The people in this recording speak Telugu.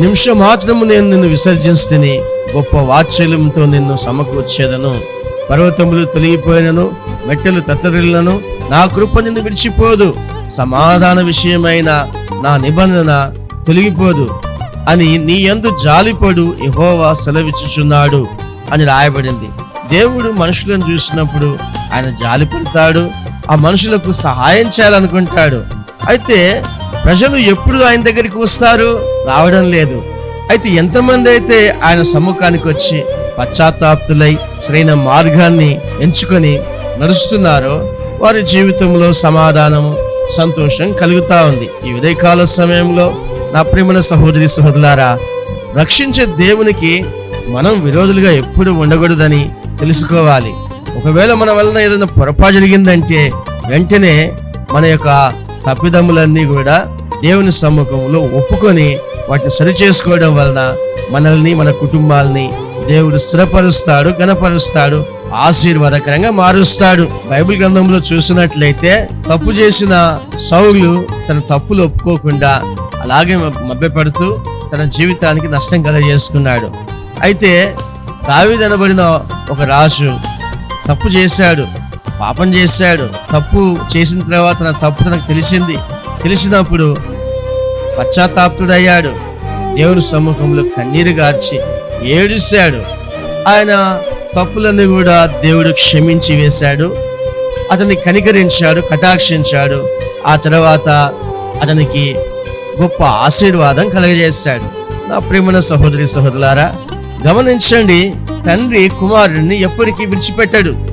నిమిషం మాత్రము నేను నిన్ను విసర్జించుని గొప్ప వాత్సల్యంతో నిన్ను సమకూర్చేదను. పర్వతములు తొలగిపోయినను మెట్టెలు తత్తరిల్లను నా కృప నిన్ను విడిచిపోదు. సమాధాన విషయమైన నా నిబంధన తొలగిపోదు. అని నీ ఎందు జాలిపడు యెహోవా సెలవిచ్చుచున్నాడు అని రాయబడింది. దేవుడు మనుషులను చూసినప్పుడు ఆయన జాలిపడతాడు ఆ మనుషులకు సహాయం చేయాలనుకుంటాడు. అయితే ప్రజలు ఎప్పుడు ఆయన దగ్గరికి వస్తారు? రావడం లేదు. అయితే ఎంతమంది అయితే ఆయన సమ్ముఖానికి వచ్చి పశ్చాత్తాప్తులై సరైన మార్గాన్ని ఎంచుకొని నడుస్తున్నారో వారి జీవితంలో సమాధానము సంతోషం కలుగుతా ఉంది. ఈ ఉదయకాల సమయంలో నా ప్రేమల సహోదరి సహోదరులారా రక్షించే దేవునికి మనం విరోధులుగా ఎప్పుడు ఉండకూడదని తెలుసుకోవాలి. ఒకవేళ మన వలన ఏదైనా పొరపాటు జరిగిందంటే వెంటనే మన యొక్క తప్పిదమ్ములన్నీ కూడా దేవుని సమ్ముఖంలో ఒప్పుకొని వాటిని సరి చేసుకోవడం వలన మనల్ని మన కుటుంబాలని దేవుడు స్థిరపరుస్తాడు గణపరుస్తాడు ఆశీర్వాదకరంగా మారుస్తాడు. బైబిల్ గ్రంథంలో చూసినట్లయితే తప్పు చేసిన సౌలు తన తప్పులు ఒప్పుకోకుండా అలాగే మభ్యపడుతూ తన జీవితానికి నష్టం కలగజేసుకున్నాడు. అయితే దావీదనబడిన ఒక రాజు తప్పు చేశాడు. పాపం చేశాడు. తప్పు చేసిన తర్వాత నా తప్పు తనకు తెలిసింది. తెలిసినప్పుడు పశ్చాత్తాప్తుడయ్యాడు. దేవుని సమ్ముఖంలో కన్నీరు గార్చి ఏడుశాడు. ఆయన తప్పులన్నీ కూడా దేవుడు క్షమించి వేశాడు. అతన్ని కనికరించాడు కటాక్షించాడు. ఆ తర్వాత అతనికి గొప్ప ఆశీర్వాదం కలగజేశాడు. నా ప్రేమన సహోదరి సహోదరులారా గమనించండి తండ్రి కుమారుడిని ఎప్పటికీ విడిచిపెట్టాడు.